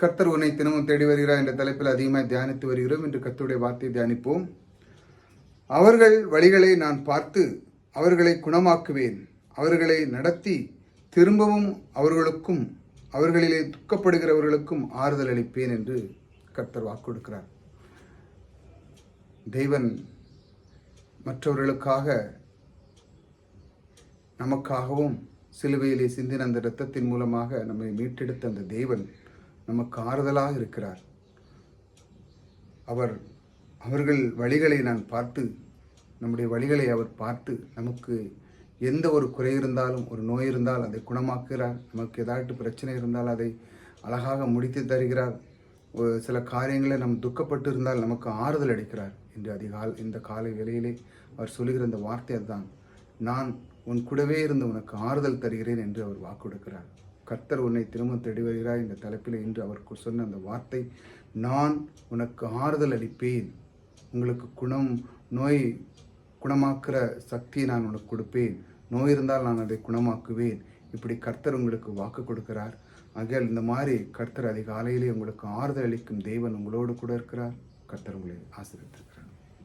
கர்த்தர் உன்னை தினமும் தேடி வருகிறார் என்ற தலைப்பில் அதிகமாக தியானித்து வருகிறோம். என்று கர்த்தருடைய வார்த்தையை தியானிப்போம். அவர்கள் வழிகளை நான் பார்த்து அவர்களை குணமாக்குவேன். அவர்களை நடத்தி திரும்பவும் அவர்களுக்கும் அவர்களிலே துக்கப்படுகிறவர்களுக்கும் ஆறுதல் அளிப்பேன் என்று கர்த்தர் வாக்கு கொடுக்கிறார். தெய்வன் மற்றவர்களுக்காக நமக்காகவும் சிலுவையிலே சிந்தின அந்த இரத்தத்தின் மூலமாக நம்மை மீட்டெடுத்த அந்த தெய்வன் நமக்கு ஆறுதலாக இருக்கிறார். அவர் அவர்கள் வழிகளை நான் பார்த்து நம்முடைய வழிகளை அவர் பார்த்து நமக்கு எந்த ஒரு குறை இருந்தாலும் ஒரு நோய் இருந்தால் அதை குணமாக்குகிறார். நமக்கு ஏதாட்டு பிரச்சனை இருந்தால் அதை அழகாக முடித்து தருகிறார். ஒரு சில காரியங்களை நம் துக்கப்பட்டு இருந்தால் நமக்கு ஆறுதல் அளிக்கிறார். என்று அதிகால் இந்த காலை வேளையிலே அவர் சொல்லுகிற இந்த வார்த்தை அதுதான். நான் உன் கூடவே இருந்து உனக்கு ஆறுதல் தருகிறேன் என்று அவர் வாக்கு கொடுக்கிறார். கர்த்தர் உன்னை திரும்ப தேடி வருகிறார் இந்த தலைப்பில் இன்று அவர் சொன்ன அந்த வார்த்தை நான் உனக்கு ஆறுதல் அளிப்பேன். உங்களுக்கு குணம் நோய் குணமாக்குற சக்தியை நான் உனக்கு கொடுப்பேன். நோய் இருந்தால் நான் அதை குணமாக்குவேன். இப்படி கர்த்தர் உங்களுக்கு வாக்கு கொடுக்கிறார். ஆகையால் இந்த மாதிரி கர்த்தர் அதிகாலையிலே உங்களுக்கு ஆறுதல் அளிக்கும் தேவன் உங்களோடு கூட இருக்கிறார். கர்த்தர் உங்களை ஆசிரியர்